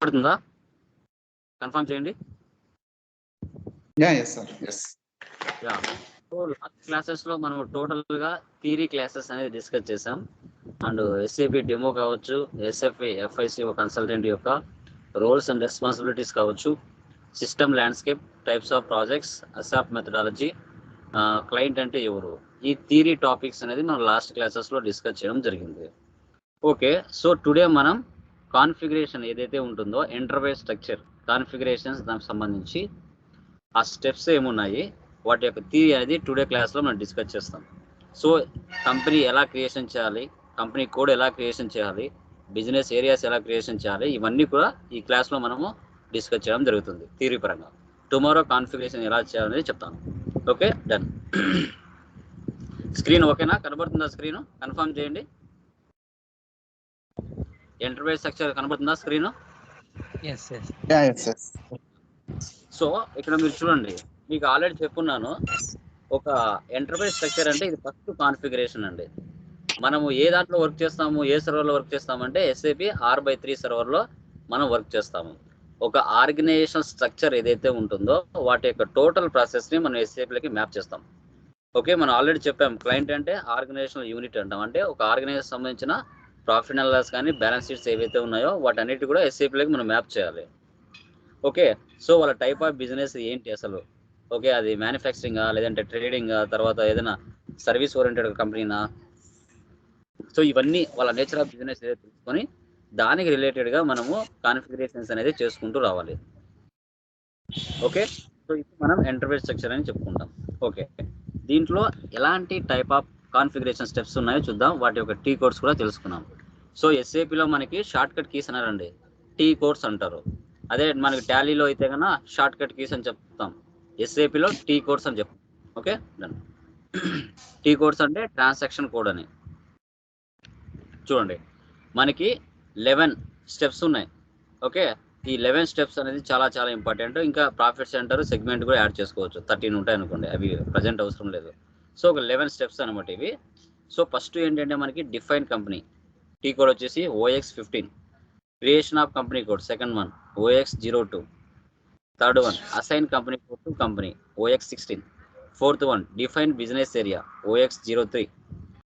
కనబడుతుందా కన్ఫర్మ్ చేయండి. So last క్లాసెస్లో మనం టోటల్గా థియరీ క్లాసెస్ అనేది డిస్కస్ చేసాం అండ్ ఎస్ఏపి డెమో కావచ్చు ఎస్ఎఫ్ఐ ఎఫ్ఐసి కన్సల్టెంట్ యొక్క రోల్స్ అండ్ రెస్పాన్సిబిలిటీస్ కావచ్చు system landscape types of projects ASAP methodology client అంటే ఎవరు? ఈ థియరీ టాపిక్స్ అనేది మనం లాస్ట్ క్లాసెస్లో డిస్కస్ చేయడం జరిగింది. ఓకే సో టుడే మనం కాన్ఫిగరేషన్ ఏదైతే ఉంటుందో ఎంటర్ప్రైజ్ స్ట్రక్చర్ కాన్ఫిగరేషన్స్ దానికి సంబంధించి ఆ స్టెప్స్ ఏమున్నాయి? వాటి యొక్క థియరీ అనేది టుడే క్లాస్లో మనం డిస్కస్ చేస్తాం. సో కంపెనీ ఎలా క్రియేషన్ చేయాలి? కంపెనీ కోడ్ ఎలా క్రియేషన్ చేయాలి? బిజినెస్ ఏరియాస్ ఎలా క్రియేషన్ చేయాలి? ఇవన్నీ కూడా ఈ క్లాస్లో మనము డిస్కస్ చేయడం జరుగుతుంది థియరీ పరంగా. టుమారో కాన్ఫిగరేషన్ ఎలా చేయాలనేది చెప్తాను. ఓకే? డన్. స్క్రీన్ ఓకేనా? కనబడుతుందా స్క్రీన్? కన్ఫర్మ్ చేయండి. ఎంటర్ప్రైజ్ స్ట్రక్చర్ కనబడుతుందా స్క్రీన్ సో ఇక్కడ మీరు చూడండి మీకు ఆల్రెడీ చెప్పున్నాను. ఒక ఎంటర్ప్రైజ్ స్ట్రక్చర్ అంటే ఇది ఫస్ట్ కాన్ఫిగరేషన్ అండి. మనము ఏ దాంట్లో వర్క్ చేస్తాము ఏ సర్వర్లో వర్క్ చేస్తామంటే ఎస్ఏపి ఆర్ బై త్రీ సర్వర్లో మనం వర్క్ చేస్తాము. ఒక ఆర్గనైజేషన్ స్ట్రక్చర్ ఏదైతే ఉంటుందో వాటి యొక్క టోటల్ ప్రాసెస్ని మనం ఎస్ఏపీలకి మ్యాప్ చేస్తాం. ఓకే మనం ఆల్రెడీ చెప్పాం క్లయింట్ అంటే ఆర్గనైజేషనల్ యూనిట్ అంటాం. అంటే ఒక ఆర్గనైజేషన్ సంబంధించిన ప్రాఫిట్ అండ్ లాస్ కానీ బ్యాలెన్స్ షీట్స్ ఏవైతే ఉన్నాయో వాటన్నిటి కూడా ఎస్ఏపీలోకి మనం మ్యాప్ చేయాలి. ఓకే సో వాళ్ళ టైప్ ఆఫ్ బిజినెస్ ఏంటి అసలు? ఓకే అది మ్యానుఫ్యాక్చరింగా లేదంటే ట్రేడింగ్ తర్వాత ఏదైనా సర్వీస్ ఓరియంటెడ్ కంపెనీనా సో ఇవన్నీ వాళ్ళ నేచర్ ఆఫ్ బిజినెస్ ఏదైతే తెలుసుకొని దానికి రిలేటెడ్గా మనము కాన్ఫిగరేషన్స్ అనేది చేసుకుంటూ రావాలి. ఓకే సో ఇప్పుడు మనం ఎంటర్ప్రైజ్ స్ట్రక్చర్ అని చెప్పుకుంటాం. ఓకే దీంట్లో ఎలాంటి టైప్ ఆఫ్ కాన్ఫిగరేషన్ స్టెప్స్ ఉన్నాయో చూద్దాం. వాటి యొక్క టీ కోడ్స్ కూడా తెలుసుకున్నాం. సో ఎస్ఏపిలో మనకి షార్ట్ కట్ కీస్ అన్నారండి. టీ కోడ్స్ అంటారు. అదే మనకి టాలీలో అయితే కన్నా షార్ట్ కట్ కీస్ అని చెప్తాం. ఎస్ఏపిలో టీ కోడ్స్ అని చెప్తాం. ఓకే డన్ టీ కోడ్స్ అంటే ట్రాన్సాక్షన్ కోడ్ అని. చూడండి. మనకి లెవెన్ స్టెప్స్ ఉన్నాయి. ఓకే ఈ లెవెన్ స్టెప్స్ అనేది చాలా చాలా ఇంపార్టెంట్ ఇంకా ప్రాఫిట్ సెంటర్ సెగ్మెంట్ కూడా యాడ్ చేసుకోవచ్చు. థర్టీన్ ఉంటాయి అనుకోండి. అవి ప్రజెంట్ అవసరం లేదు. సో ఒక లెవెన్ స్టెప్స్ అనమాట ఇవి. సో ఫస్ట్ ఏంటంటే మనకి డిఫైన్ కంపెనీ టీ కోడ్ వచ్చేసి OX fifteen creation of company code second one OX zero two third one assign company code to company OX sixteen fourth one define business area OX zero three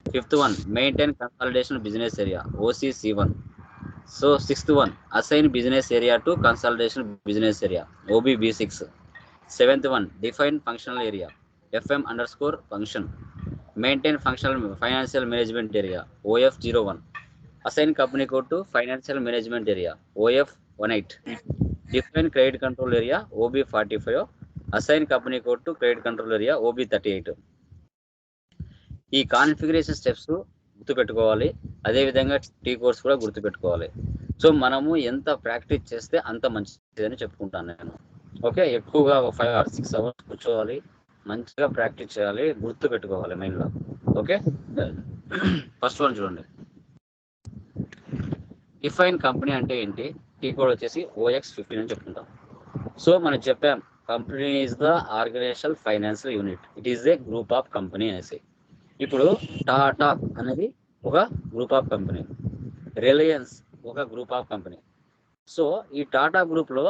fifth one maintain consultation business area OCC one so sixth one assign business area to consultation business area OBB six seventh one define functional area FM underscore function maintain functional financial management area OF zero one assign company code to financial management area OF one eight. Define credit control area OB forty five. Assign company code to credit control area OB thirty eight. ఈ configuration steps గుర్తుపెట్టుకోవాలి. అదేవిధంగా tea course కూడా గుర్తుపెట్టుకోవాలి. So మనము ఎంత practice చేస్తే అంత మంచిదని చెప్పుకుంటాను నేను. ఓకే? ఎక్కువగా ఒక ఫైవ్ ఆర్ సిక్స్ అవర్స్ కూర్చోవాలి. మంచిగా ప్రాక్టీస్ చేయాలి. గుర్తు పెట్టుకోవాలి మైండ్లో ఓకే? ఫస్ట్ వన్ చూడండి. డిఫైన్ కంపెనీ అంటే ఏంటి? టీ కోడ్ వచ్చేసి ఓఎక్స్ ఫిఫ్టీన్ అని చెప్పుకుంటాం. సో మనం చెప్పాం company is the organization financial unit it is a group of company అనేసి ఇప్పుడు టాటా అనేది ఒక గ్రూప్ ఆఫ్ కంపెనీ రిలయన్స్ ఒక గ్రూప్ ఆఫ్ కంపెనీ సో ఈ టాటా గ్రూప్లో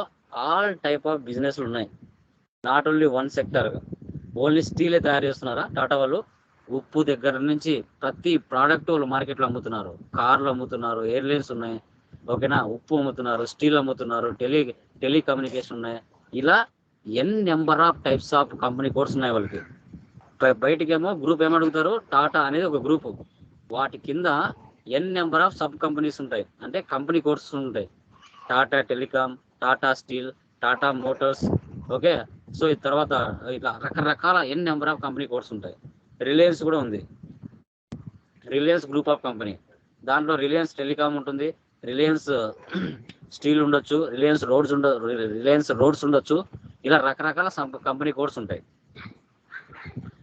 ఆల్ టైప్ ఆఫ్ బిజినెస్లు ఉన్నాయి. Not only one sector only స్టీలే తయారు చేస్తున్నారా? టాటా వాళ్ళు ఉప్పు దగ్గర నుంచి ప్రతి ప్రోడక్ట్ వాళ్ళు మార్కెట్లో అమ్ముతున్నారు. కార్లు అమ్ముతున్నారు ఎయిర్లైన్స్ ఉన్నాయి. ఓకేనా? ఉప్పు అమ్ముతున్నారు స్టీల్ అమ్ముతున్నారు టెలి టెలికమ్యూనికేషన్ ఉన్నాయి. ఇలా N number of types of company codes ఉన్నాయి వాళ్ళకి. బయటకేమో గ్రూప్ ఏమడుగుతారు? టాటా అనేది ఒక గ్రూప్ వాటి కింద N number of sub companies ఉంటాయి. అంటే కంపెనీ కోర్సెస్ ఉంటాయి. Tata telecom Tata steel Tata motors okay? So ఈ తర్వాత ఇట్లా రకరకాల N number of company course ఉంటాయి. రిలయన్స్ కూడా ఉంది. Reliance group of company. దాంట్లో రిలయన్స్ టెలికామ్ ఉంటుంది. రిలయన్స్ స్టీల్ ఉండొచ్చు. రిలయన్స్ రోడ్స్ ఉండ రిలయన్స్ రోడ్స్ ఉండొచ్చు. ఇలా రకరకాల కంపెనీ కోడ్స్ ఉంటాయి.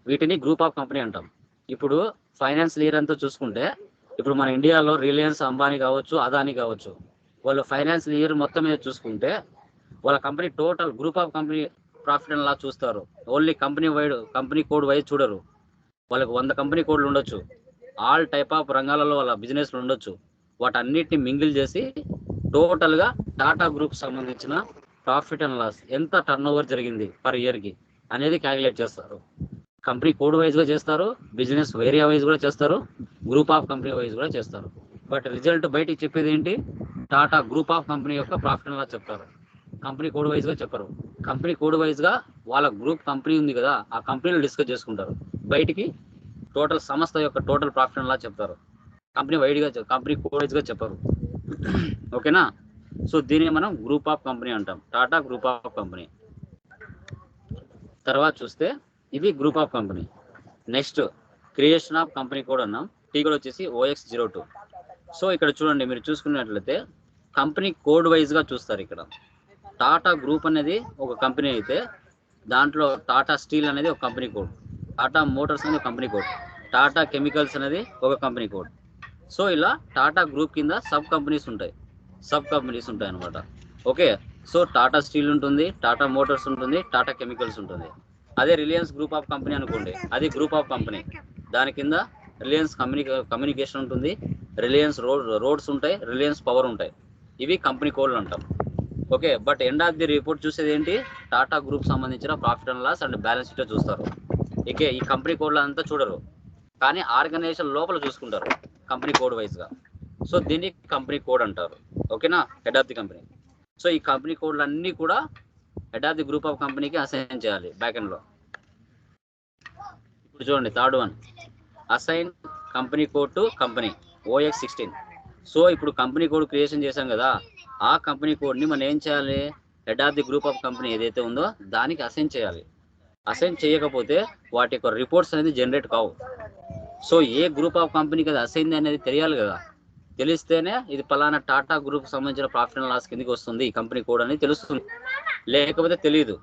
వీటిని గ్రూప్ ఆఫ్ కంపెనీ అంటాం. ఇప్పుడు ఫైనాన్స్ లీర్ అంతా చూసుకుంటే ఇప్పుడు మన ఇండియాలో రిలయన్స్ అంబానీ కావచ్చు అదానీ కావచ్చు. వాళ్ళు ఫైనాన్స్ ఇయర్ మొత్తం మీద చూసుకుంటే వాళ్ళ company total group of company profit and చూస్తారు. Only company wide company code wise చూడరు. వాళ్ళకి వంద కంపెనీ కోడ్లు ఉండొచ్చు. ఆల్ టైప్ ఆఫ్ రంగాలలో వాళ్ళ బిజినెస్లు ఉండొచ్చు. వాటన్నిటిని మింగిల్ చేసి టోటల్గా టాటా గ్రూప్ సంబంధించిన ప్రాఫిట్ అండ్ లాస్ ఎంత టర్న్ ఓవర్ జరిగింది పర్ ఇయర్కి అనేది క్యాలిక్యులేట్ చేస్తారు. కంపెనీ కోడ్ వైజ్గా చేస్తారు బిజినెస్ ఏరియా వైజ్ కూడా చేస్తారు గ్రూప్ ఆఫ్ కంపెనీ వైజ్ కూడా చేస్తారు. బట్ రిజల్ట్ బయటికి చెప్పేది ఏంటి? టాటా గ్రూప్ ఆఫ్ కంపెనీ యొక్క ప్రాఫిట్ అండ్ లాస్ చెప్తారు. కంపెనీ కోడ్ వైజ్గా చెప్పరు. కంపెనీ కోడ్ వైజ్గా వాళ్ళ గ్రూప్ కంపెనీ ఉంది కదా ఆ కంపెనీలో డిస్కస్ చేసుకుంటారు. బయటికి టోటల్ సంస్థ యొక్క టోటల్ ప్రాఫిట్ అండ్ చెప్తారు. కంపెనీ వైడ్గా కంపెనీ కోడ్గా చెప్పరు. ఓకేనా? సో దీన్ని మనం గ్రూప్ ఆఫ్ కంపెనీ అంటాం. Tata group of company. తర్వాత చూస్తే ఇవి group of company. Next creation of company code అన్నాం. టీ కోడ్ వచ్చేసి ఓఎక్స్ జీరో టూ. సో ఇక్కడ చూడండి మీరు చూసుకున్నట్లయితే కంపెనీ కోడ్ వైజ్గా చూస్తారు ఇక్కడ. టాటా గ్రూప్ అనేది ఒక కంపెనీ అయితే దాంట్లో టాటా స్టీల్ అనేది ఒక కంపెనీ కోడ్. టాటా మోటార్స్ అనేది ఒక కంపెనీ కోడ్. టాటా కెమికల్స్ అనేది ఒక కంపెనీ కోడ్. సో ఇలా టాటా గ్రూప్ కింద సబ్ కంపెనీస్ ఉంటాయి. సబ్ కంపెనీస్ ఉంటాయి అనమాట ఓకే? సో టాటా స్టీల్ ఉంటుంది టాటా మోటార్స్ ఉంటుంది టాటా కెమికల్స్ ఉంటుంది. అదే రిలయన్స్ గ్రూప్ ఆఫ్ కంపెనీ అనుకోండి. అది గ్రూప్ ఆఫ్ కంపెనీ. దాని కింద రిలయన్స్ కమ్యూనికే కమ్యూనికేషన్ ఉంటుంది. రిలయన్స్ రోడ్ రోడ్స్ ఉంటాయి రిలయన్స్ పవర్ ఉంటాయి. ఇవి కంపెనీ కోడ్లు అంటాం. Okay but end of the report చూసేది ఏంటి? టాటా గ్రూప్ సంబంధించిన profit and loss and balance sheet చూస్తారు. ఇకే ఈ కంపెనీ కోడ్లు అంతా చూడరు. కానీ ఆర్గనైజేషన్ లోపల చూసుకుంటారు కంపెనీ కోడ్ వైజ్గా సో దీన్ని కంపెనీ కోడ్ అంటారు. ఓకేనా? Head of the company. So ఈ కంపెనీ కోడ్లు అన్ని కూడా head of the group of కంపెనీకి అసైన్ చేయాలి బ్యాక్ ఎండ్ ఇప్పుడు చూడండి third one. Assign company code to company OX sixteen so ఇప్పుడు కంపెనీ కోడ్ క్రియేషన్ చేశాం కదా ఆ కంపెనీ కోడ్ని మనం ఏం చేయాలి? Head of the group of company ఏదైతే ఉందో దానికి అసైన్ చేయాలి. అసైన్ చేయకపోతే వాటి యొక్క రిపోర్ట్స్ అనేది జనరేట్ కావు. సో ఏ గ్రూప్ ఆఫ్ కంపెనీకి అది అసైన్ అనేది తెలియాలి కదా? తెలిస్తేనే ఇది పలానా టాటా గ్రూప్ సంబంధించిన ప్రాఫిట్ అండ్ లాస్ కిందకి వస్తుంది. ఈ కంపెనీ కోడ్ అని తెలుస్తుంది. లేకపోతే తెలియదు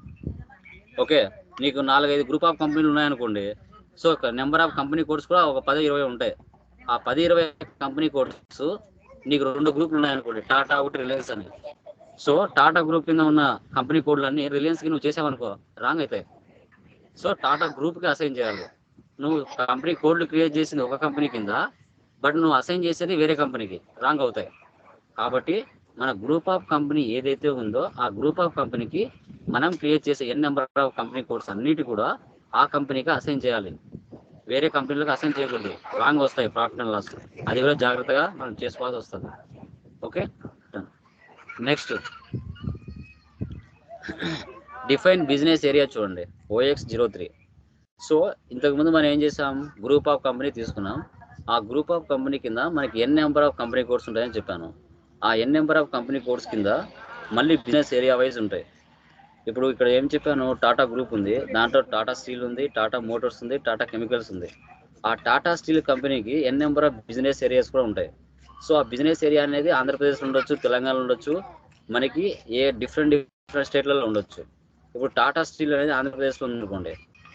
ఓకే? నీకు నాలుగైదు గ్రూప్ ఆఫ్ కంపెనీలు ఉన్నాయనుకోండి. So number of company codes కూడా ఒక పది ఇరవై ఉంటాయి. ఆ పది ఇరవై కంపెనీ కోడ్స్ నీకు రెండు గ్రూపులు ఉన్నాయనుకోండి టాటా ఒకటి రిలయన్స్ అని. సో టాటా గ్రూప్ కింద ఉన్న కంపెనీ కోడ్లు అన్ని రిలయన్స్కి నువ్వు చేసావనుకో రాంగ్ అవుతాయి సో టాటా గ్రూప్కి అసైన్ చేయాలి. నువ్వు కంపెనీ కోడ్లు క్రియేట్ చేసింది ఒక కంపెనీ కింద బట్ నువ్వు అసైన్ చేసేది వేరే కంపెనీకి రాంగ్ అవుతాయి. కాబట్టి మన గ్రూప్ ఆఫ్ కంపెనీ ఏదైతే ఉందో ఆ గ్రూప్ ఆఫ్ కంపెనీకి మనం క్రియేట్ చేసే N number of company codes అన్నిటి కూడా ఆ కంపెనీకి అసైన్ చేయాలి. వేరే కంపెనీలకు అసైన్ చేయకూడదు. రాంగ్ వస్తాయి ప్రాఫిట్ అండ్ లాస్ అది కూడా జాగ్రత్తగా మనం చేసుకోవాల్సి వస్తుంది. Okay next define business area చూడండి. ఓఎక్స్ జీరో త్రీ సో ఇంతకుముందు మనం ఏం చేసాం? గ్రూప్ ఆఫ్ కంపెనీ తీసుకున్నాం. ఆ గ్రూప్ ఆఫ్ కంపెనీ కింద మనకి N number of company codes ఉంటాయని చెప్పాను. ఆ N number of company codes కింద మళ్ళీ బిజినెస్ ఏరియా వైజ్ ఉంటాయి. ఇప్పుడు ఇక్కడ ఏం చెప్పాను టాటా గ్రూప్ ఉంది. దాంట్లో టాటా స్టీల్ ఉంది టాటా మోటార్స్ ఉంది టాటా కెమికల్స్ ఉంది. ఆ టాటా స్టీల్ కంపెనీకి N number of business areas కూడా ఉంటాయి. సో ఆ బిజినెస్ ఏరియా అనేది ఆంధ్రప్రదేశ్లో ఉండొచ్చు తెలంగాణలో ఉండొచ్చు మనకి ఏ డిఫరెంట్ డిఫరెంట్ స్టేట్లలో ఉండొచ్చు. ఇప్పుడు టాటా స్టీల్ అనేది ఆంధ్రప్రదేశ్లో ఉందనుకోండి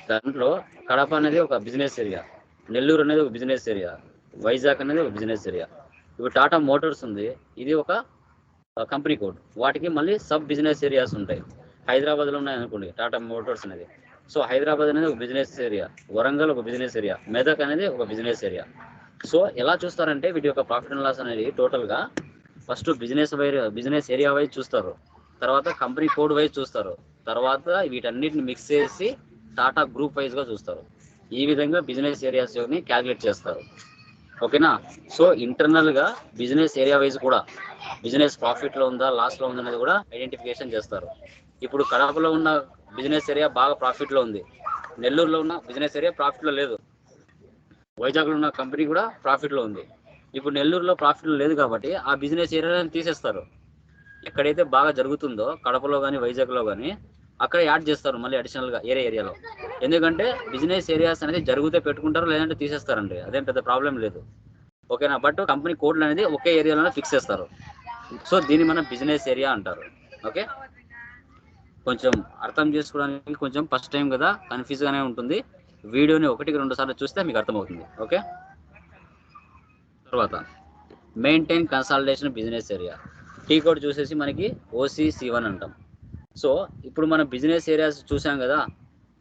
దాంట్లో కడప అనేది ఒక బిజినెస్ ఏరియా నెల్లూరు అనేది ఒక బిజినెస్ ఏరియా వైజాగ్ అనేది ఒక బిజినెస్ ఏరియా ఇప్పుడు టాటా మోటార్స్ ఉంది ఇది ఒక కంపెనీ కోడ్ వాటికి మళ్ళీ సబ్ బిజినెస్ ఏరియాస్ ఉంటాయి. హైదరాబాద్లో ఉన్నాయి అనుకోండి టాటా మోటార్స్ అనేది. సో హైదరాబాద్ అనేది ఒక బిజినెస్ ఏరియా వరంగల్ ఒక బిజినెస్ ఏరియా మెదక్ అనేది ఒక బిజినెస్ ఏరియా. సో ఎలా చూస్తారంటే వీటి యొక్క ప్రాఫిట్ అండ్ లాస్ అనేది టోటల్గా first business wire business area wise చూస్తారు. తర్వాత కంపెనీ కోడ్ వైజ్ చూస్తారు. తర్వాత వీటన్నిటిని మిక్స్ చేసి టాటా గ్రూప్ వైజ్గా చూస్తారు. ఈ విధంగా బిజినెస్ ఏరియాస్ని క్యాలిక్యులేట్ చేస్తారు. ఓకేనా? సో ఇంటర్నల్గా బిజినెస్ ఏరియా వైజ్ కూడా బిజినెస్ ప్రాఫిట్లో ఉందా లాస్లో ఉందా అనేది కూడా ఐడెంటిఫికేషన్ చేస్తారు. ఇప్పుడు కడపలో ఉన్న బిజినెస్ ఏరియా బాగా ప్రాఫిట్లో ఉంది. నెల్లూరులో ఉన్న బిజినెస్ ఏరియా ప్రాఫిట్లో లేదు. వైజాగ్లో ఉన్న కంపెనీ కూడా ప్రాఫిట్లో ఉంది. ఇప్పుడు నెల్లూరులో ప్రాఫిట్ లేదు కాబట్టి ఆ బిజినెస్ ఏరియాని తీసేస్తారు. ఎక్కడైతే బాగా జరుగుతుందో కడపలో కానీ వైజాగ్లో కానీ అక్కడ యాడ్ చేస్తారు మళ్ళీ అడిషనల్గా ఏరే ఏరియాలో. ఎందుకంటే బిజినెస్ ఏరియాస్ అనేది జరిగితే పెట్టుకుంటారు లేదంటే తీసేస్తారండి. అదేం పెద్ద ప్రాబ్లం లేదు. ఓకేనా? బట్ కంపెనీ కోడ్లు అనేది ఒకే ఏరియాలోనే ఫిక్స్ చేస్తారు. సో దీన్ని మనం బిజినెస్ ఏరియా అంటారు. ఓకే? కొంచెం అర్థం చేసుకోవడానికి కొంచెం ఫస్ట్ టైం కదా కన్ఫ్యూజ్గానే ఉంటుంది. వీడియోని ఒకటికి రెండు సార్లు చూస్తే మీకు అర్థమవుతుంది ఓకే తర్వాత maintain consolidation business area T code చూసేసి మనకి ఓసీసీ వన్ అంటాం. సో ఇప్పుడు మనం బిజినెస్ ఏరియాస్ చూసాం కదా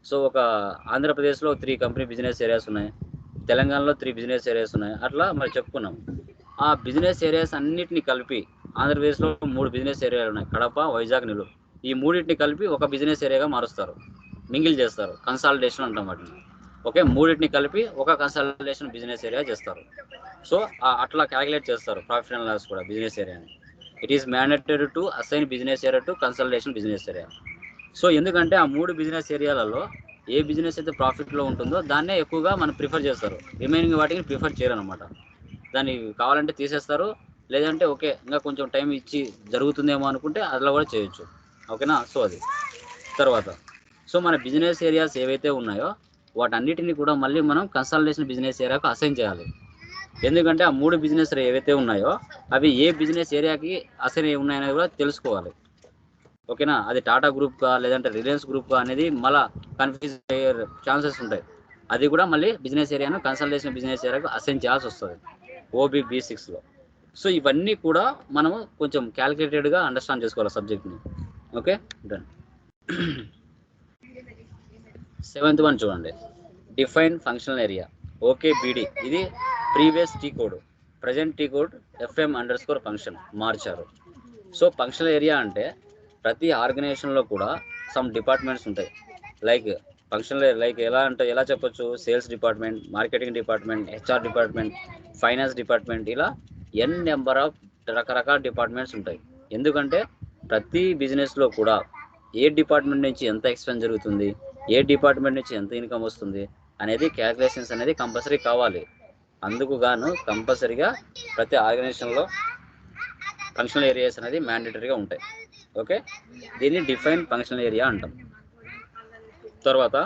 సో ఒక ఆంధ్రప్రదేశ్లో త్రీ కంపెనీ బిజినెస్ ఏరియాస్ ఉన్నాయి తెలంగాణలో త్రీ బిజినెస్ ఏరియాస్ ఉన్నాయి అట్లా మరి చెప్పుకున్నాం. ఆ బిజినెస్ ఏరియాస్ అన్నిటిని కలిపి ఆంధ్రప్రదేశ్లో మూడు బిజినెస్ ఏరియాలు ఉన్నాయి కడప వైజాగ్ నెల్లూరు. ఈ మూడింటిని కలిపి ఒక బిజినెస్ ఏరియాగా మారుస్తారు. మింగిల్ చేస్తారు. కన్సాలిడేషన్ అంటాం వాటిని. ఓకే? మూడింటిని కలిపి ఒక కన్సల్టేషన్ బిజినెస్ ఏరియా చేస్తారు. సో అట్లా క్యాలిక్యులేట్ చేస్తారు ప్రాఫిట్ అండ్ లాస్ కూడా బిజినెస్ ఏరియాని it is mandatory to assign business area to consultation business area so ఎందుకంటే ఆ మూడు బిజినెస్ ఏరియాలలో ఏ బిజినెస్ అయితే ప్రాఫిట్లో ఉంటుందో దాన్నే ఎక్కువగా మనం ప్రిఫర్ చేస్తారు. రిమైనింగ్ వాటికి ప్రిఫర్ చేయరు అనమాట దాన్ని కావాలంటే తీసేస్తారు. లేదంటే ఓకే ఇంకా కొంచెం టైం ఇచ్చి జరుగుతుందేమో అనుకుంటే అట్లా కూడా చేయొచ్చు. ఓకేనా? సో అది. తర్వాత సో మన బిజినెస్ ఏరియాస్ ఏవైతే ఉన్నాయో వాటన్నిటిని కూడా మళ్ళీ మనం కన్సల్టేషన్ బిజినెస్ ఏరియాకు అసైన్ చేయాలి. ఎందుకంటే ఆ మూడు బిజినెస్ ఏవైతే ఉన్నాయో అవి ఏ బిజినెస్ ఏరియాకి అసైన్ ఉన్నాయనేది కూడా తెలుసుకోవాలి. ఓకేనా? అది టాటా గ్రూప్ కా లేదంటే రిలయన్స్ గ్రూప్ కా అనేది మళ్ళా కన్ఫ్యూజ్ అయ్యే ఛాన్సెస్ ఉంటాయి. అది కూడా మళ్ళీ బిజినెస్ ఏరియాను కన్సల్టేషన్ బిజినెస్ ఏరియాకు అసైన్ చేయాల్సి వస్తుంది. ఓబీ బీ సిక్స్లో. సో ఇవన్నీ కూడా మనము కొంచెం క్యాలిక్యులేటెడ్గా అండర్స్టాండ్ చేసుకోవాలి సబ్జెక్ట్ని ఓకే? డన్ సెవెంత్ వన్ చూడండి. Define functional area OK BD ఇది previous T code present T code FM underscore function మార్చారు. సో ఫంక్షనల్ ఏరియా అంటే ప్రతి ఆర్గనైజేషన్లో కూడా సమ్ డిపార్ట్మెంట్స్ ఉంటాయి. లైక్ ఫంక్షనల్ లైక్ ఎలా అంటే ఎలా చెప్పొచ్చు? Sales department marketing department HR department finance department ఇలా ఎన్ నెంబర్ ఆఫ్ రకరకాల డిపార్ట్మెంట్స్ ఉంటాయి. ఎందుకంటే ప్రతి బిజినెస్లో కూడా ఏ డిపార్ట్మెంట్ నుంచి ఎంత ఎక్స్పెన్స్ జరుగుతుంది ఏ డిపార్ట్మెంట్ నుంచి ఎంత ఇన్కమ్ వస్తుంది అనేది క్యాల్కులేషన్స్ అనేది కంపల్సరీ కావాలి. అందుకు గాను కంపల్సరీగా ప్రతి ఆర్గనైజేషన్లో ఫంక్షనల్ ఏరియాస్ అనేది మ్యాండేటరీగా ఉంటాయి. ఓకే దీన్ని డిఫైన్ ఫంక్షనల్ ఏరియా అంటాం. తర్వాత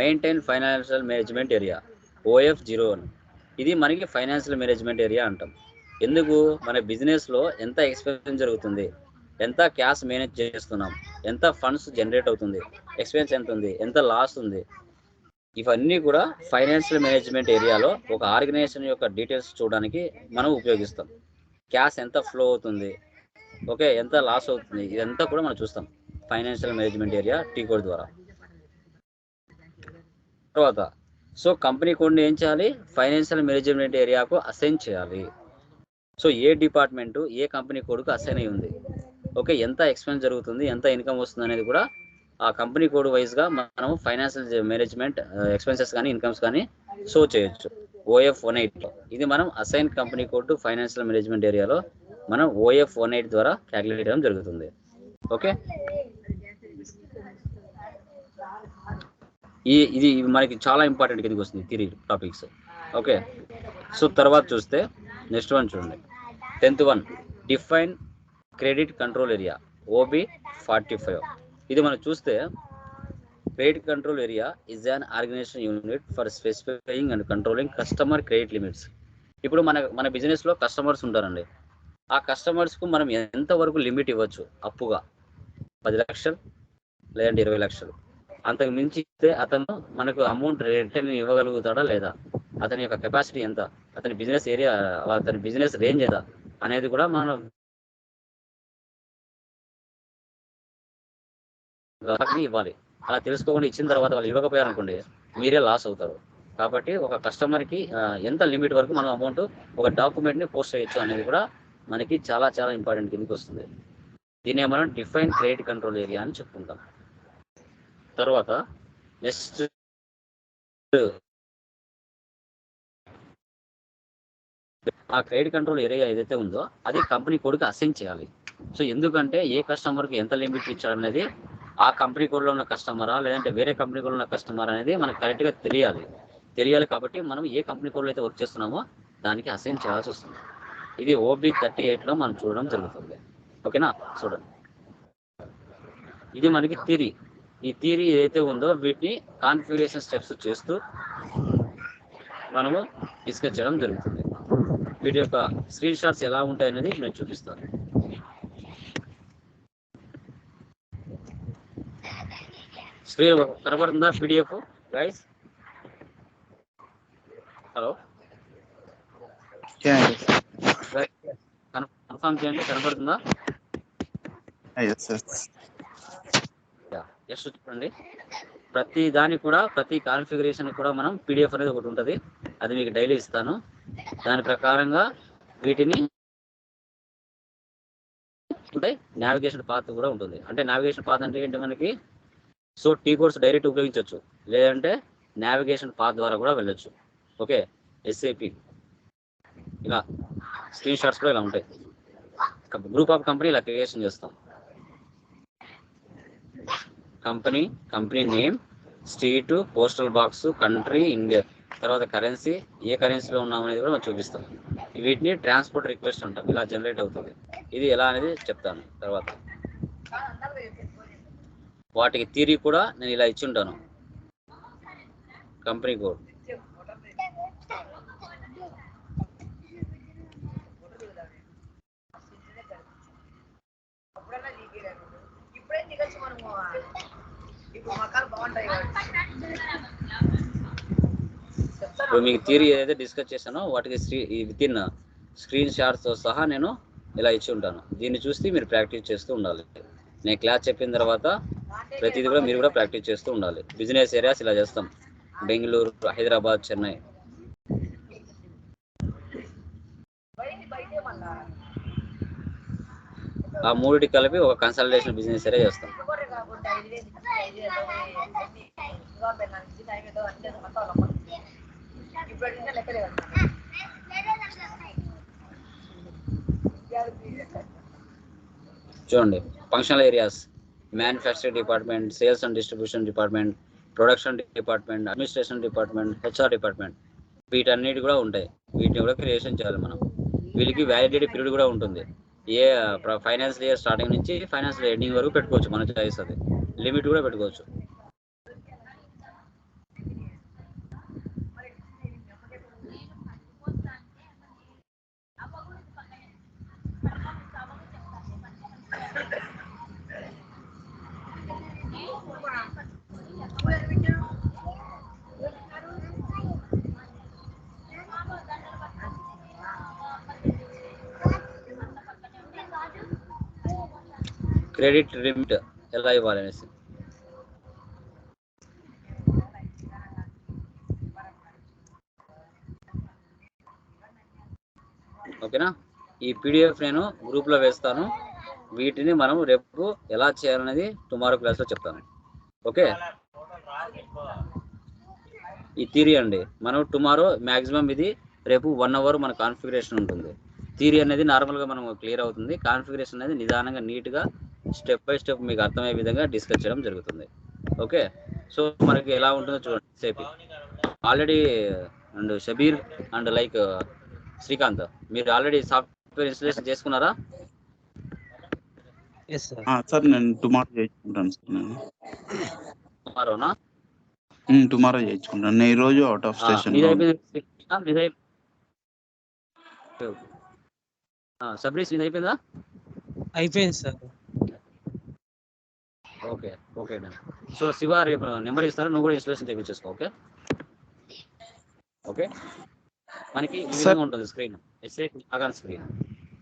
maintain financial management area OF zero one ఇది మనకి ఫైనాన్షియల్ మేనేజ్మెంట్ ఏరియా అంటాం. ఎందుకు? మన బిజినెస్లో ఎంత ఎక్స్పెన్స్ జరుగుతుంది ఎంత క్యాష్ మేనేజ్ చేస్తున్నాం? ఎంత ఫండ్స్ జనరేట్ అవుతుంది? ఎక్స్పెన్స్ ఎంత ఉంది ఎంత లాస్ ఉంది? ఇవన్నీ కూడా ఫైనాన్షియల్ మేనేజ్మెంట్ ఏరియాలో ఒక ఆర్గనైజేషన్ యొక్క డీటెయిల్స్ చూడడానికి మనం ఉపయోగిస్తాం. క్యాష్ ఎంత ఫ్లో అవుతుంది? ఓకే ఎంత లాస్ అవుతుంది? ఇదంతా కూడా మనం చూస్తాం. Financial management area T code ద్వారా. తర్వాత సో కంపెనీ కోడ్ని ఏం చేయాలి? ఫైనాన్షియల్ మేనేజ్మెంట్ ఏరియాకు అసైన్ చేయాలి. సో ఏ డిపార్ట్మెంటు ఏ కంపెనీ కోడ్కు అసైన్ అయి ఉంది? ఓకే ఎంత ఎక్స్పెన్స్ జరుగుతుంది ఎంత ఇన్కమ్ వస్తుంది అనేది కూడా ఆ కంపెనీ కోడ్ వైజ్గా మనం ఫైనాన్షియల్ మేనేజ్మెంట్ ఎక్స్పెన్సెస్ కానీ ఇన్కమ్స్ కానీ షో చేయొచ్చు. ఓఎఫ్ వన్ ఎయిట్లో ఇది మనం assign company code financial management ఏరియాలో మనం ఓఎఫ్ వన్ ఎయిట్ ద్వారా క్యాలిక్యులేట్ చేయడం జరుగుతుంది. ఓకే? ఈ ఇది మనకి చాలా ఇంపార్టెంట్ కిందకి వస్తుంది థిరీ టాపిక్స్. ఓకే? సో తర్వాత చూస్తే నెక్స్ట్ వన్ చూడండి. Tenth one. Define credit control area OB forty five ఇది మనం చూస్తే credit control area is an organization unit for specifying and controlling customer credit limits ఇప్పుడు మన మన బిజినెస్లో కస్టమర్స్ ఉంటారండి. ఆ కస్టమర్స్కు మనం ఎంతవరకు లిమిట్ ఇవ్వచ్చు? అప్పుగా పది లక్షలు లేదంటే ఇరవై లక్షలు. అంతకు మించి ఇస్తే అతను మనకు అమౌంట్ రిటర్న్ ఇవ్వగలుగుతాడా లేదా? అతని యొక్క కెపాసిటీ ఎంత? అతని బిజినెస్ ఏరియా అతని బిజినెస్ రేంజ్ ఎంత? అనేది కూడా మనం గ్రాహకుని ఇవ్వాలి. అలా తెలుసుకోకుండా ఇచ్చిన తర్వాత వాళ్ళు ఇవ్వకపోయారు అనుకోండి మీరే లాస్ అవుతారు. కాబట్టి ఒక కస్టమర్కి ఎంత లిమిట్ వరకు మనం అమౌంట్ ఒక డాక్యుమెంట్ని పోస్ట్ చేయొచ్చు అనేది కూడా మనకి చాలా చాలా ఇంపార్టెంట్ కిందకి వస్తుంది. దీన్ని మనం డిఫైన్ క్రెడిట్ కంట్రోల్ ఏరియా అని చెప్పుకుంటాం. తర్వాత నెక్స్ట్ ఆ క్రెడిట్ కంట్రోల్ ఏరియా ఏదైతే ఉందో అది కంపెనీ కోడ్కి అసైన్ చేయాలి. సో ఎందుకంటే ఏ కస్టమర్కి ఎంత లిమిట్ ఇచ్చాడనేది ఆ కంపెనీ కూడా ఉన్న కస్టమరా లేదంటే వేరే కంపెనీ కూడా ఉన్న కస్టమర్ అనేది మనకు కరెక్ట్గా తెలియాలి. తెలియాలి కాబట్టి మనం ఏ కంపెనీ కూడా అయితే వర్క్ చేస్తున్నామో దానికి అసైన్ చేయాల్సి వస్తుంది. ఇది ఓబీ థర్టీ ఎయిట్లో మనం చూడడం జరుగుతుంది. ఓకేనా? చూడండి. ఇది మనకి థిరీ ఈ థియరీ ఏదైతే ఉందో వీటిని కాన్ఫిగరేషన్ స్టెప్స్ చేస్తూ మనము డిస్కస్ చేయడం జరుగుతుంది. వీటి యొక్క స్క్రీన్ షాట్స్ ఎలా ఉంటాయనేది నేను చూపిస్తాను. స్క్రీన్ కనబడుతుందా పీడిఎఫ్ గైస్ హలో కన్ఫర్మ్ చేయండి కనబడుతుందా? Yes. జస్ట్ చూడండి ప్రతి దానికి కూడా ప్రతి కాన్ఫిగరేషన్ కూడా మనం పీడిఎఫ్ అనేది ఒకటి ఉంటుంది. అది మీకు డైలీ ఇస్తాను. దాని ప్రకారంగా వీటిని ఉంటాయి నావిగేషన్ పాత్ కూడా ఉంటుంది. అంటే నావిగేషన్ పాత్ అంటే ఏంటి మనకి? సో టీ కోర్స్ డైరెక్ట్ ఉపయోగించవచ్చు లేదంటే నావిగేషన్ పాత్ ద్వారా కూడా వెళ్ళొచ్చు. ఓకే? ఎస్ఏపి ఇలా స్క్రీన్ షాట్స్ కూడా ఇలా ఉంటాయి. గ్రూప్ ఆఫ్ కంపెనీ ఇలా క్రియేషన్ చేస్తాం. Company company name street postal box country India. తర్వాత కరెన్సీ ఏ కరెన్సీలో ఉన్నాం అనేది కూడా మనం చూపిస్తాం. వీటిని ట్రాన్స్పోర్ట్ రిక్వెస్ట్ అంటాం. ఇలా జనరేట్ అవుతుంది. ఇది ఎలా అనేది చెప్తాను తర్వాత. వాటికి థీరీ కూడా నేను ఇలా ఇచ్చి ఉంటాను. Company code. ఇప్పుడు మీకు థియరీ ఏదైతే డిస్కస్ చేశానో వాటికి స్క్రీ విత్ ఇన్ స్క్రీన్ షాట్స్తో సహా నేను ఇలా ఇచ్చి ఉంటాను. దీన్ని చూసి మీరు ప్రాక్టీస్ చేస్తూ ఉండాలి. నేను క్లాస్ చెప్పిన తర్వాత ప్రతిదీ కూడా మీరు కూడా ప్రాక్టీస్ చేస్తూ ఉండాలి. బిజినెస్ ఏరియాస్ ఇలా చేస్తాం. బెంగళూరు హైదరాబాద్ చెన్నై. ఆ మూడిటి కలిపి ఒక కన్సల్టేషన్ బిజినెస్ ఏరియా చేస్తాం. చూడండి. Functional areas manufacturing department sales and distribution department production department administration department HR department వీటన్నిటి కూడా ఉంటాయి. వీటిని కూడా క్రియేషన్ చేయాలి మనం. వీళ్ళకి వ్యాలిడిటీ పీరియడ్ కూడా ఉంటుంది. ఏ ఫైనాన్షియల్ ఇయర్ స్టార్టింగ్ నుంచి ఫైనాన్షియల్ ఎండింగ్ వరకు పెట్టుకోవచ్చు మన చాయిస్ అది. లిమిట్ కూడా పెట్టుకోవచ్చు. క్రెడిట్ లిమిట్ ఎలా ఇవ్వాలి అనేసి ఓకేనా? ఈ పీడిఎఫ్ నేను గ్రూప్లో వేస్తాను. వీటిని మనం రేపు ఎలా చేయాలనేది టుమారో క్లాస్లో చెప్తాను. ఓకే? ఈ థీరీ అండి. మనం టుమారో మ్యాక్సిమం ఇది రేపు వన్ అవర్ మన కాన్ఫిగరేషన్ ఉంటుంది. థీరీ అనేది నార్మల్గా మనం క్లియర్ అవుతుంది. కాన్ఫిగరేషన్ అనేది నిదానంగా నీట్గా స్టెప్ బై స్టెప్ మీకు అర్థమయ్యే విధంగా డిస్కస్ చేయడం జరుగుతుంది. ఓకే? సో మనకి ఎలా ఉంటుందో చూడండి సేపీ. Already and Shabbir and like Srikanth మీరు ఆల్రెడీ సాఫ్ట్వేర్ ఇన్స్టలేషన్ చేసుకున్నారా? సార్ నేను టుమారో చేయించుకుంటాను సార్ నేను. టుమారోనా? టుమారో చేయించుకుంటాను. నేను ఈ రోజు అవుట్ ఆఫ్ స్టేషన్ సబ్రీస్ మీది అయిపోయిందా? అయిపోయింది? Sir okay okay done so Shiva రేపు నెంబర్ ఇస్తారా నువ్వు కూడా ఇన్స్టలేషన్ తెప్పించేసుకో ఓకే? ఓకే? మనకి ఈ విధంగా ఉంటుంది screen. SA అగాన్ screen.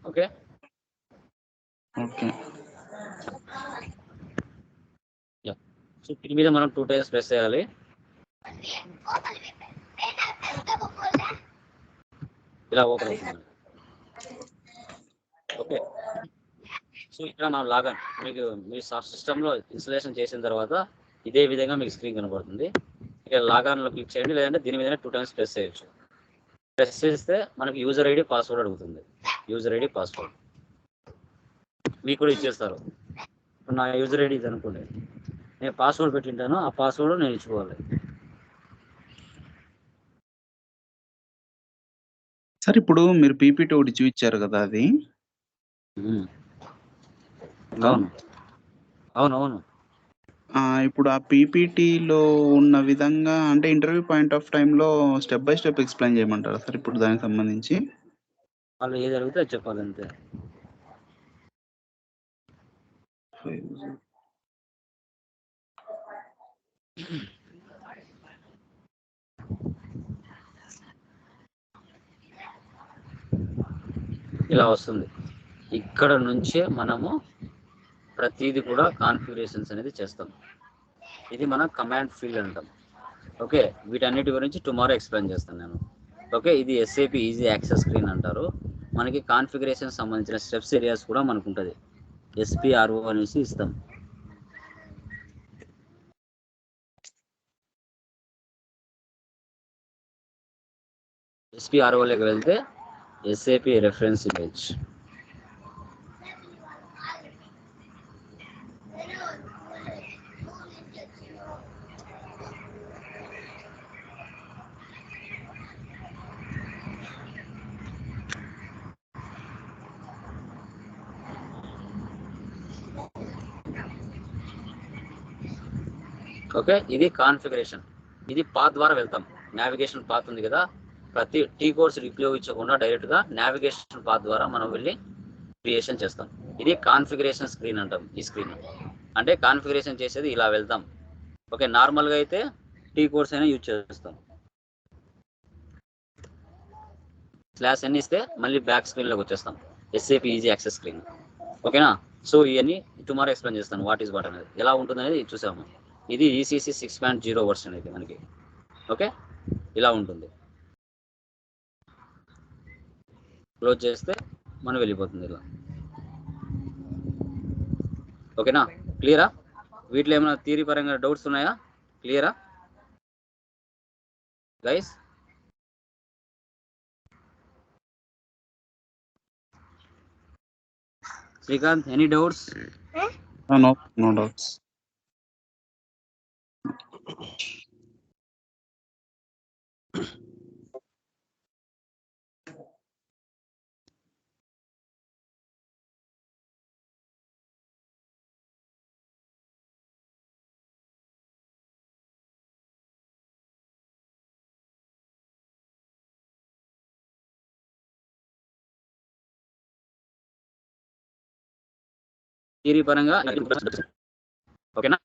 Okay? Okay. So దీని మీద మనం టూ టైమ్స్ ప్రెస్ చేయాలి. ఇలా ఓకే సో ఇక్కడ మనం లాగాన్ మీకు మీ సిస్టంలో ఇన్స్టలేషన్ చేసిన తర్వాత ఇదే విధంగా మీకు స్క్రీన్ కనబడుతుంది. ఇక్కడ లాగాన్లో క్లిక్ చేయండి లేదంటే దీని మీద టూ టైమ్స్ ప్రెస్ చేయొచ్చు. ప్రెస్ చేస్తే మనకి యూజర్ ఐడి పాస్వర్డ్ అడుగుతుంది. User ID password. మీకు కూడా ఇచ్చేస్తారు. నా యూజర్ ఐడి ఇది అనుకోండి. నేను పాస్వర్డ్ పెట్టింటాను ఆ పాస్వర్డ్ నేను ఇచ్చుకోవాలి. సార్ ఇప్పుడు మీరు పీపీటీ ఒకటి చూపించారు కదా అది. అవును. అవును అవును ఆ, ఇప్పుడు ఆ పీపీటీలో ఉన్న విధంగా అంటే ఇంటర్వ్యూ పాయింట్ ఆఫ్ టైంలో స్టెప్ బై స్టెప్ ఎక్స్ప్లెయిన్ చేయమంటారా సార్ ఇప్పుడు దానికి సంబంధించి? వాళ్ళు ఏది అడిగితే అది చెప్పాలి అంతే ఇలా వస్తుంది. ఇక్కడ నుంచే మనము ప్రతిదీ కూడా కాన్ఫిగరేషన్స్ అనేది చేస్తాం. ఇది మన కమాండ్ ఫీల్డ్ అంటాం. ఓకే వీటన్నిటి గురించి టుమారో ఎక్స్ప్లెయిన్ చేస్తాను నేను. ఓకే ఇది ఎస్ఏపి ఈజీ యాక్సెస్ స్క్రీన్ అంటారు. మనకి కాన్ఫిగరేషన్ సంబంధించిన స్టెప్స్ ఏరియాస్ కూడా మనకు ఉంటుంది ఎస్పిఆర్ఓ అనేసి ఇస్తాం. ఎస్పిఆర్ఓలోకి వెళ్తే ఎస్ఏపి రెఫరెన్స్ ఇమేజ్ ఓకే? ఇది కాన్ఫిగరేషన్. ఇది పాత్ ద్వారా వెళ్తాం. నావిగేషన్ పాత్ ఉంది కదా. ప్రతి టీ కోర్స్ ఉపయోగించకుండా డైరెక్ట్గా నావిగేషన్ పాత్ ద్వారా మనం వెళ్ళి క్రియేషన్ చేస్తాం. ఇది కాన్ఫిగరేషన్ స్క్రీన్ అంటాం ఈ స్క్రీన్. అంటే కాన్ఫిగరేషన్ చేసేది ఇలా వెళ్తాం. ఓకే? నార్మల్గా అయితే టీ కోర్స్ అయినా యూజ్ చేస్తాం. స్లాష్ ఎన్ని ఇస్తే మళ్ళీ బ్యాక్ స్క్రీన్లోకి వచ్చేస్తాం. ఎస్ఏపి ఈజీ యాక్సెస్ స్క్రీన్ ఓకేనా? సో ఇవన్నీ టుమారో ఎక్స్ప్లెయిన్ చేస్తాను. వాట్ ఈస్ వాట్ అనేది. ఎలా ఉంటుంది అనేది చూసాము ఇది ECC six point zero version ఇది మనకి. ఓకే ఇలా ఉంటుంది. క్లోజ్ చేస్తే మనం వెళ్ళిపోతుంది ఇలా. ఓకేనా క్లియరా వీటిలో ఏమైనా థియరీ పరంగా డౌట్స్ ఉన్నాయా? క్లియరా guys Srikanth any doubts no no doubts theory పరంగా ఓకేనా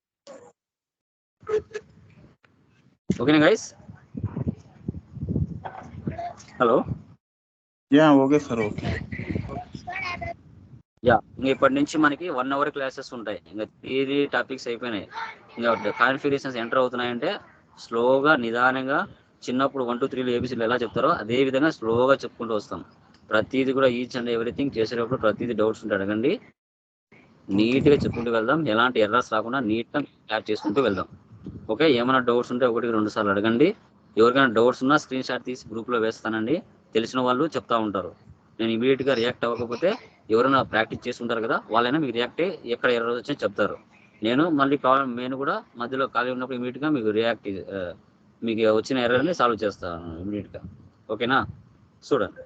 ఓకేనా guys hello ya okay sir okay ya ఇంకా ఇప్పటి నుంచి మనకి వన్ అవర్ క్లాసెస్ ఉంటాయి. ఇంకా థియరీ టాపిక్స్ అయిపోయినాయి. ఇంకా కాన్ఫిగరేషన్స్ ఎంటర్ అవుతున్నాయంటే స్లోగా నిదానంగా చిన్నప్పుడు వన్ టూ త్రీలు ఏబిసీలు ఎలా చెప్తారో అదే విధంగా స్లోగా చెప్పుకుంటూ వస్తాం. ప్రతిదీ కూడా ఈచ్ అండ్ ఎవ్రీథింగ్ చేసేటప్పుడు ప్రతిదీ డౌట్స్ ఉంటే అడగండి. నీట్గా చెప్పుకుంటూ వెళ్దాం. ఎలాంటి ఎర్రర్స్ రాకుండా నీట్గా క్లాప్ చేసుకుంటూ వెళ్దాం. ఓకే ఏమైనా డౌట్స్ ఉంటే ఒకటికి రెండు సార్లు అడగండి. ఎవరికైనా డౌట్స్ ఉన్నా స్క్రీన్ షాట్ తీసి గ్రూప్లో వేస్తానండి. తెలిసిన వాళ్ళు చెప్తా ఉంటారు. నేను ఇమీడియట్గా రియాక్ట్ అవ్వకపోతే ఎవరైనా ప్రాక్టీస్ చేసి ఉంటారు కదా వాళ్ళైనా మీకు రియాక్ట్ ఎక్కడ ఎర్ర వచ్చి చెప్తారు. నేను మళ్ళీ కావాలి నేను కూడా మధ్యలో ఖాళీ ఉన్నప్పుడు ఇమీడియట్గా మీకు రియాక్ట్ మీకు వచ్చిన ఎర్రర్ని సాల్వ్ చేస్తాను ఇమీడియట్గా ఓకేనా? చూడండి.